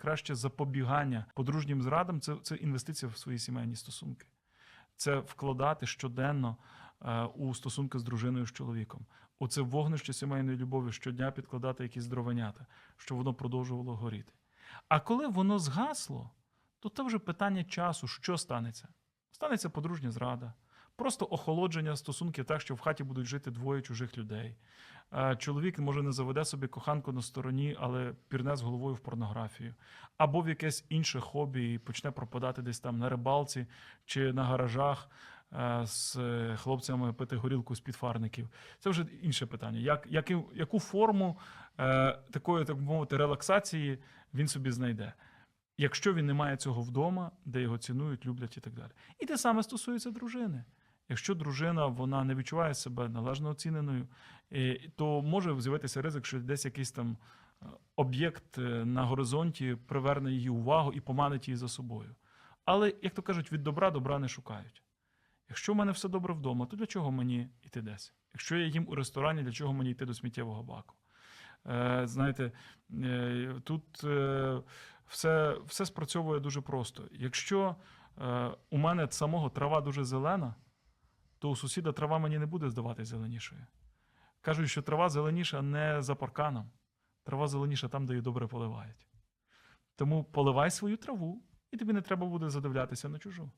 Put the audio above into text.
Найкраще запобігання подружнім зрадам це, це інвестиція в свої сімейні стосунки. Це вкладати щоденно е, у стосунки з дружиною з чоловіком. Оце вогнище сімейної любові щодня підкладати якісь дровенята, щоб воно продовжувало горіти. А коли воно згасло, то це вже питання часу, що станеться. Станеться подружня зрада, просто охолодження стосунків так, що в хаті будуть жити двоє чужих людей. Е, Чоловік може не заведе собі коханку на стороні, але пірне з головою в порнографію, або в якесь інше хобі і почне пропадати десь там на рибалці чи на гаражах е, з хлопцями пити горілку з підфарників. Це вже інше питання. Як, яку, яку форму е, такої, так мовити, релаксації він собі знайде? Якщо він не має цього вдома, де його цінують, люблять і так далі. І те саме стосується дружини. Якщо дружина вона не відчуває себе належно оціненою, е, то може з'явитися ризик, що десь якийсь там е, об'єкт е, на горизонті приверне її увагу і поманить її за собою. Але, як то кажуть, від добра добра не шукають. Якщо в мене все добре вдома, то для чого мені йти десь? Якщо я їм у ресторані, для чого мені йти до сміттєвого баку? Знаєте, тут все, все спрацьовує дуже просто. Якщо у мене самого трава дуже зелена, то у сусіда трава мені не буде здаватися зеленішою. Кажуть, що трава зеленіша не за парканом, трава зеленіша там, де її добре поливають. Тому поливай свою траву, і тобі не треба буде задивлятися на чужу.